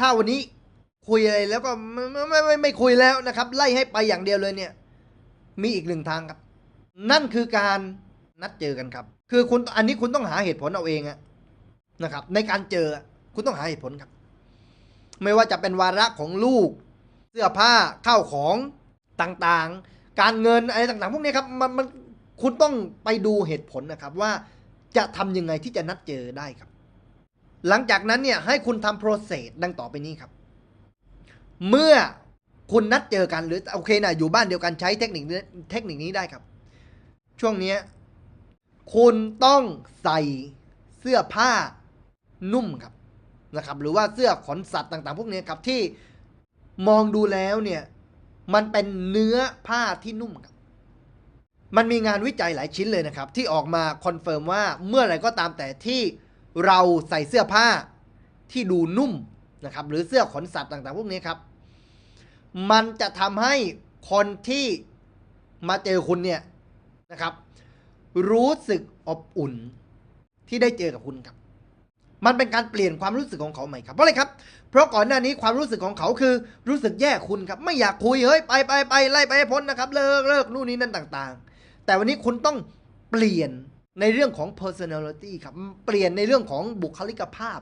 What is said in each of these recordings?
ถ้าวันนี้คุยอะไรแล้วก็ไม่ไม่ไมไม่ไม่คุยแล้วนะครับ ไล่ให้ไปอย่างเดียวเลยเนี่ย มีอีกหนึ่งทางครับ นั่นคือการนัดเจอกันครับ คือคุณอันนี้คุณต้องหาเหตุผลเอาเองอะนะครับ ในการเจอคุณต้องหาเหตุผลครับ ไม่ว่าจะเป็นวาระของลูก เสื้อผ้าข้าวของต่างๆ การเงินอะไรต่างๆ พวกนี้ครับมันมันคุณต้องไปดูเหตุผลนะครับว่าจะทำยังไงที่จะนัดเจอได้ครับ หลังจากนั้นเนี่ยให้คุณทำ process ดังต่อไปนี้ครับ เมื่อคุณนัดเจอกันหรือโอเคนะอยู่บ้านเดียวกันใช้เทคนิคนี้เทคนิคนี้ได้ครับ ช่วงนี้คุณต้องใส่เสื้อผ้านุ่มครับนะครับ หรือว่าเสื้อขนสัตว์ต่าง ๆ พวกนี้ครับที่มองดูแล้วเนี่ยมันเป็นเนื้อผ้าที่นุ่มครับ มันมีงานวิจัยหลายชิ้นเลยนะครับ ที่ออกมาคอนเฟิร์มว่าเมื่อไรก็ตามแต่ที่ เราใส่เสื้อผ้าที่ดูนุ่มนะครับ หรือเสื้อขนสัตว์ต่างๆ พวกนี้ครับ มันจะทำให้คนที่มาเจอคุณเนี่ยนะครับ รู้สึกอบอุ่นที่ได้เจอกับคุณครับ มันเป็นการเปลี่ยนความรู้สึกของเขาใหม่ครับ เพราะอะไรครับ เพราะก่อนหน้านี้ความรู้สึกของเขาคือ รู้สึกแย่คุณครับ ไม่อยากคุยเฮ้ยไปไปไปไล่ไปให้พ้นนะครับ เลิกเลิกนู่นนี่นั่นต่าง ๆ แต่วันนี้คุณต้องเปลี่ยน ในเรื่องของ personality ครับเปลี่ยนในเรื่องของบุคลิกภาพ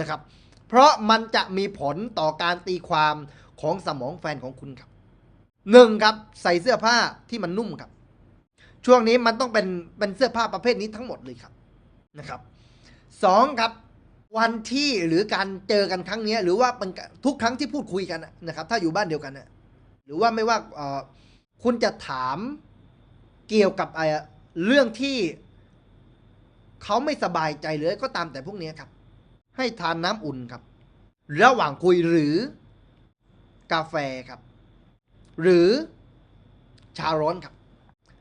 นะครับ เพราะมันจะมีผลต่อการตีความของสมองแฟนของคุณครับหนึ่งครับใส่เสื้อผ้าที่มันนุ่มครับ ช่วงนี้มันต้องเป็นเป็นเสื้อผ้าประเภทนี้ทั้งหมดเลยครับนะครับสองครับวันที่หรือการเจอกันครั้งนี้หรือว่าเป็นทุกครั้งที่พูดคุยกันนะครับ ถ้าอยู่บ้านเดียวกันนะหรือว่าไม่ว่าเออคุณจะถามเกี่ยวกับไอ เรื่องที่เขาไม่สบายใจหรือก็ตามแต่พวกนี้ครับ ให้ทานน้ำอุ่นครับ ระหว่างคุยหรือกาแฟครับ หรือชาร้อนครับ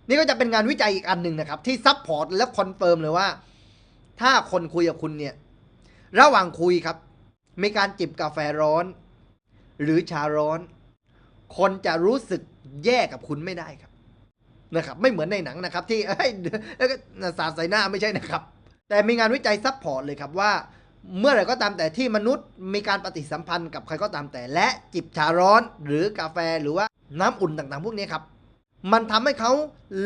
นี่ก็จะเป็นงานวิจัยอีกอันหนึ่งนะครับ ที่ซับพอร์ตและคอนเฟิร์มเลยว่า ถ้าคนคุยกับคุณเนี่ย ระหว่างคุยครับ มีการจิบกาแฟร้อน หรือชาร้อน คนจะรู้สึกแย่กับคุณไม่ได้ครับ นะครับไม่เหมือนในหนังนะครับที่เอ้ยแล้วก็สาดใส่หน้าไม่ใช่นะครับ แต่มีงานวิจัยซับพอร์ตเลยครับว่า เมื่อไหร่ก็ตามแต่ที่มนุษย์มีการปฏิสัมพันธ์กับใครก็ตามแต่ และจิบชาร้อนหรือกาแฟหรือว่าน้ำอุ่นต่างๆ พวกนี้ครับ มันทำให้เขา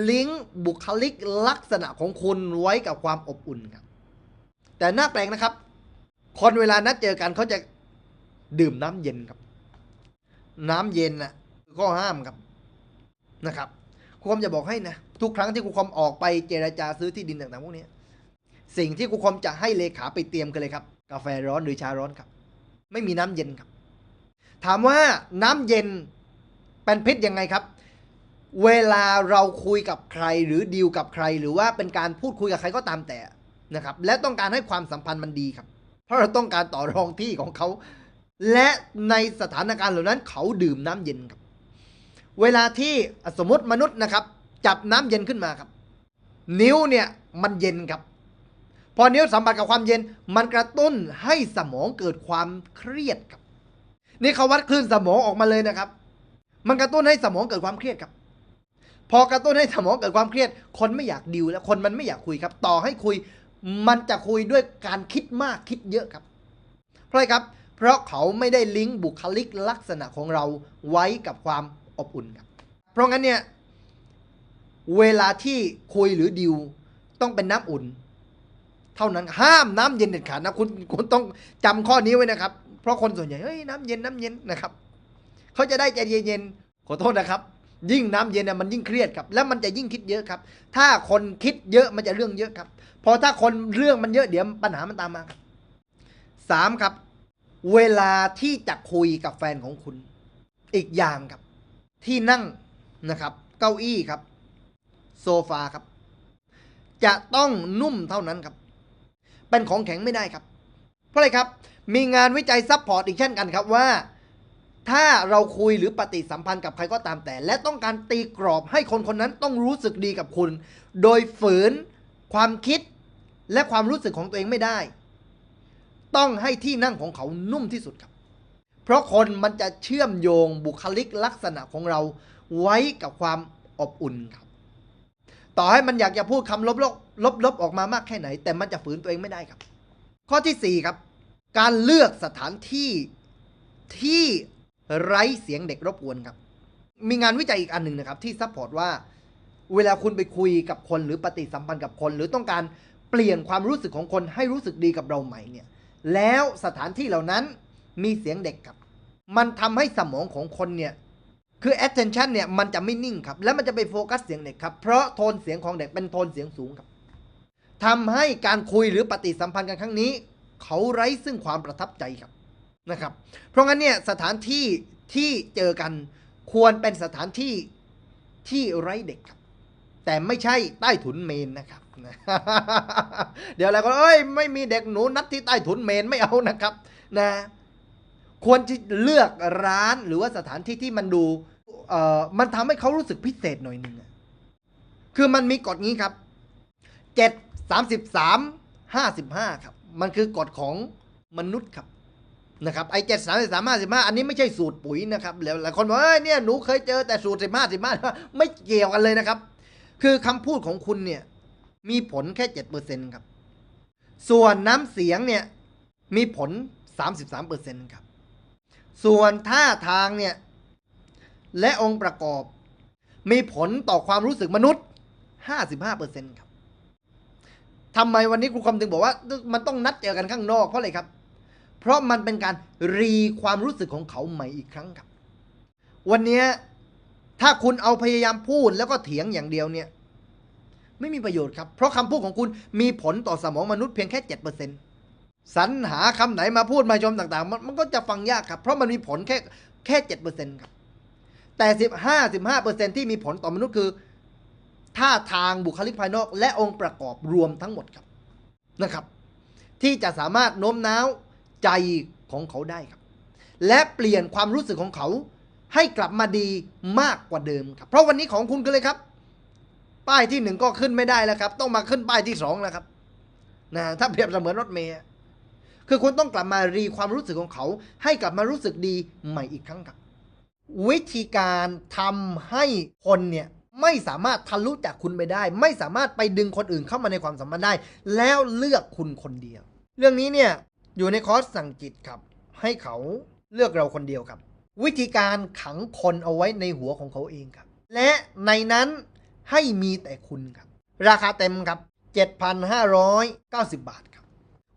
ลิงก์บุคลิกลักษณะของคุณไว้กับความอบอุ่นครับ แต่น่าแปลกนะครับ คนเวลานัดเจอกันเขาจะดื่มน้ำเย็นครับ น้ำเย็นนะคือข้อห้ามครับนะครับ ครูคอมจะบอกให้นะ ทุกครั้งที่ครูคอมออกไปเจรจาซื้อที่ดินต่างๆพวกนี้สิ่งที่ครูคอมจะให้เลขาไปเตรียมกันเลยครับ กาแฟร้อนหรือชาร้อนครับ ไม่มีน้ำเย็นครับ ถามว่าน้ำเย็นเป็นพิษยังไงครับ เวลาเราคุยกับใครหรือดีลกับใคร หรือว่าเป็นการพูดคุยกับใครก็ตามแต่นะครับ และต้องการให้ความสัมพันธ์มันดีครับ เพราะเราต้องการต่อรองที่ของเขา และในสถานการณ์เหล่านั้นเขาดื่มน้ำเย็นครับ เวลาที่สมมติมนุษย์นะครับ จับน้ำเย็นขึ้นมาครับ นิ้วเนี่ยมันเย็นครับ พอนิ้วสัมผัสกับความเย็น มันกระตุ้นให้สมองเกิดความเครียดครับ นี่เขาวัดคลื่นสมองออกมาเลยนะครับ มันกระตุ้นให้สมองเกิดความเครียดครับ พอกระตุ้นให้สมองเกิดความเครียด คนไม่อยากดิวแล้วคนมันไม่อยากคุยครับ ต่อให้คุย มันจะคุยด้วยการคิดมากคิดเยอะครับเพราะอะไรครับ เพราะเขาไม่ได้ลิงก์บุคลิกลักษณะของเราไว้กับความ อบอุ่นครับ เพราะงั้นเนี่ย เวลาที่คุยหรือดิวต้องเป็นน้ำอุ่น เท่านั้นห้ามน้ำเย็นเด็ดขาดนะคุณคุณต้องจำข้อนี้ไว้นะครับ เพราะคนส่วนใหญ่เฮ้ยน้ำเย็นน้ำเย็นนะครับเขาจะได้ใจเย็นๆขอโทษนะครับ ยิ่งน้ำเย็นน่ะมันยิ่งเครียดครับ แล้วมันจะยิ่งคิดเยอะครับ ถ้าคนคิดเยอะมันจะเรื่องเยอะครับ พอถ้าคนเรื่องมันเยอะเดี๋ยวปัญหามันตามมาครับสามครับ เวลาที่จะคุยกับแฟนของคุณ อีกอย่างครับ ที่นั่งนะครับ เก้าอี้ครับ โซฟาครับ จะต้องนุ่มเท่านั้นครับ เป็นของแข็งไม่ได้ครับ เพราะอะไรครับ มีงานวิจัยซับพอร์ตอีกเช่นกันครับว่า ถ้าเราคุยหรือปฏิสัมพันธ์กับใครก็ตามแต่ และต้องการตีกรอบให้คนคนนั้นต้องรู้สึกดีกับคุณ โดยฝืนความคิดและความรู้สึกของตัวเองไม่ได้ ต้องให้ที่นั่งของเขานุ่มที่สุดครับ เพราะคนมันจะเชื่อมโยงบุคลิกลักษณะของเราไว้กับความอบอุ่นครับ ต่อให้มันอยากจะพูดคำลบๆลบๆออกมามากแค่ไหน แต่มันจะฝืนตัวเองไม่ได้ครับ ข้อที่สี่ครับ การเลือกสถานที่ที่ไร้เสียงเด็กรบกวนครับ มีงานวิจัยอีกอันหนึ่งนะครับ ที่ซัพพอร์ตว่า เวลาคุณไปคุยกับคนหรือปฏิสัมพันธ์กับคน หรือต้องการเปลี่ยนความรู้สึกของคนให้รู้สึกดีกับเราใหม่เนี่ย แล้วสถานที่เหล่านั้น มีเสียงเด็กครับ มันทำให้สมองของคนเนี่ยคือ attention เนี่ยมันจะไม่นิ่งครับ แล้วมันจะไปโฟกัสเสียงเด็กครับ เพราะโทนเสียงของเด็กเป็นโทนเสียงสูงครับทำให้การคุยหรือปฏิสัมพันธ์กันครั้งนี้ เขาไร้ซึ่งความประทับใจครับนะครับ เพราะงั้นเนี่ยสถานที่ที่เจอกันควรเป็นสถานที่ที่ไร้เด็กครับ แต่ไม่ใช่ใต้ถุนเมนนะครับ เดี๋ยวอะไรก็เอ้ยไม่มีเด็กหนูนัดที่ใต้ถุนเมนไม่เอานะครับ นะ ควรที่เลือกร้านหรือว่าสถานที่ที่มันดูเอ่อมันทำให้เขารู้สึกพิเศษหน่อยหนึ่งอะคือมันมีกฎนี้ครับเจ็ดสามสิบสามห้าสิบห้าครับ มันคือกฎของมนุษย์ครับนะครับไอเจ็ดสามสิบสามห้าสิบห้าอันนี้ไม่ใช่สูตรปุ๋ยนะครับแล้วหลายคนบอกเอ้ยเนี่ยหนูเคยเจอแต่สูตรสิบห้าสิบห้าไม่เกี่ยวกันเลยนะครับ คือคำพูดของคุณเนี่ย มีผลแค่เจ็ดเปอร์เซ็นต์ครับ ส่วนน้ำเสียงเนี่ย มีผลสามสิบสามเปอร์เซ็นต์ครับ ส่วนท่าทางเนี่ย และองค์ประกอบ มีผลต่อความรู้สึกมนุษย์ 55%ครับทำไมวันนี้ครูคำถึงบอกว่า มันต้องนัดเจอกันข้างนอกเพราะอะไรครับ เพราะมันเป็นการรีความรู้สึกของเขาใหม่อีกครั้งครับ วันนี้ถ้าคุณเอาพยายามพูดแล้วก็เถียงอย่างเดียวเนี่ย ไม่มีประโยชน์ครับ เพราะคำพูดของคุณมีผลต่อสมองมนุษย์เพียงแค่7% สรรหาคำไหนมาพูดมาชมต่างๆ มันมันก็จะฟังยากครับ เพราะมันมีผลแค่แค่7%ครับ แต่15 15ที่มีผลต่อมนุษย์คือ ท่าทางบุคลิกภายนอก และองค์ประกอบรวมทั้งหมดครับนะครับ ที่จะสามารถโน้มน้าวใจของเขาได้ครับ และเปลี่ยนความรู้สึกของเขา ให้กลับมาดีมากกว่าเดิมครับ เพราะวันนี้ของคุณคือเลยครับ ป้ายที่หนึ่งก็ขึ้นไม่ได้แล้วครับ ต้องมาขึ้นป้ายที่สองแล้วครับนะถ้าเปรียบเสมือนรถเมล์ คือคุณต้องกลับมารีความรู้สึกของเขา ให้กลับมารู้สึกดีใหม่อีกครั้งครับ วิธีการทำให้คนเนี่ยไม่สามารถทะลุจากคุณไปได้ ไม่สามารถไปดึงคนอื่นเข้ามาในความสัมพันธ์ได้ แล้วเลือกคุณคนเดียว เรื่องนี้เนี่ยอยู่ในคอร์สสั่งจิตครับ ให้เขาเลือกเราคนเดียวครับ วิธีการขังคนเอาไว้ในหัวของเขาเองครับ และในนั้นให้มีแต่คุณครับ ราคาเต็มครับ 7,590 บาท